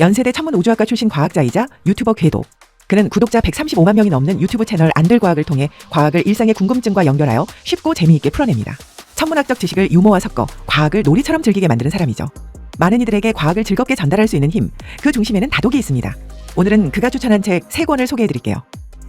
연세대 천문 우주학과 출신 과학자이자 유튜버 궤도. 그는 구독자 135만 명이 넘는 유튜브 채널 안들과학을 통해 과학을 일상의 궁금증과 연결하여 쉽고 재미있게 풀어냅니다. 천문학적 지식을 유머와 섞어 과학을 놀이처럼 즐기게 만드는 사람이죠. 많은 이들에게 과학을 즐겁게 전달할 수 있는 힘, 그 중심에는 다독이 있습니다. 오늘은 그가 추천한 책세 권을 소개해드릴게요.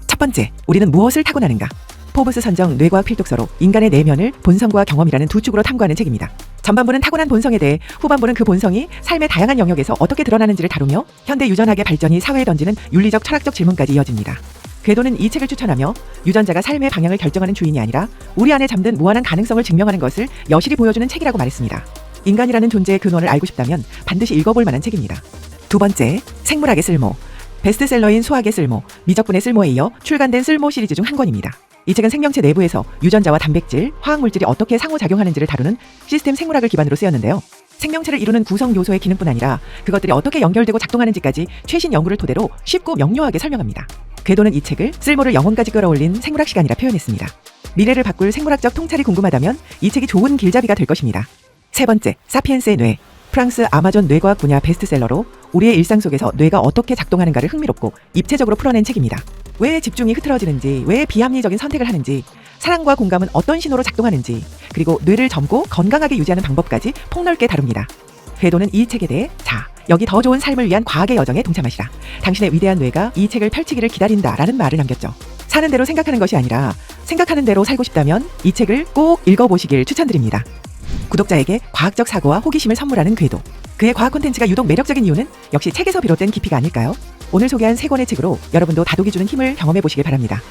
첫 번째, 우리는 무엇을 타고나는가? 포브스 선정 뇌과학 필독서로 인간의 내면을 본성과 경험이라는 두 축으로 탐구하는 책입니다. 전반부는 타고난 본성에 대해 후반부는 그 본성이 삶의 다양한 영역에서 어떻게 드러나는지를 다루며 현대 유전학의 발전이 사회에 던지는 윤리적 철학적 질문까지 이어집니다. 궤도는 이 책을 추천하며 유전자가 삶의 방향을 결정하는 주인이 아니라 우리 안에 잠든 무한한 가능성을 증명하는 것을 여실히 보여주는 책이라고 말했습니다. 인간이라는 존재의 근원을 알고 싶다면 반드시 읽어볼 만한 책입니다. 두 번째, 생물학의 쓸모. 베스트셀러인 수학의 쓸모, 미적분의 쓸모에 이어 출간된 쓸모 시리즈 중 한 권입니다. 이 책은 생명체 내부에서 유전자와 단백질, 화학물질이 어떻게 상호작용하는지를 다루는 시스템 생물학을 기반으로 쓰였는데요. 생명체를 이루는 구성 요소의 기능뿐 아니라 그것들이 어떻게 연결되고 작동하는지까지 최신 연구를 토대로 쉽고 명료하게 설명합니다. 궤도는 이 책을 쓸모를 영혼까지 끌어올린 생물학 시간이라 표현했습니다. 미래를 바꿀 생물학적 통찰이 궁금하다면 이 책이 좋은 길잡이가 될 것입니다. 세 번째, 사피엔스의 뇌. 프랑스 아마존 뇌과학 분야 베스트셀러로 우리의 일상 속에서 뇌가 어떻게 작동하는가를 흥미롭고 입체적으로 풀어낸 책입니다. 왜 집중이 흐트러지는지, 왜 비합리적인 선택을 하는지, 사랑과 공감은 어떤 신호로 작동하는지, 그리고 뇌를 젊고 건강하게 유지하는 방법까지 폭넓게 다룹니다. 궤도는 이 책에 대해 자, 여기 더 좋은 삶을 위한 과학의 여정에 동참하시라. 당신의 위대한 뇌가 이 책을 펼치기를 기다린다라는 말을 남겼죠. 사는 대로 생각하는 것이 아니라 생각하는 대로 살고 싶다면 이 책을 꼭 읽어보시길 추천드립니다. 구독자에게 과학적 사고와 호기심을 선물하는 궤도. 그의 과학 콘텐츠가 유독 매력적인 이유는 역시 책에서 비롯된 깊이가 아닐까요? 오늘 소개한 세 권의 책으로 여러분도 다독이 주는 힘을 경험해 보시길 바랍니다.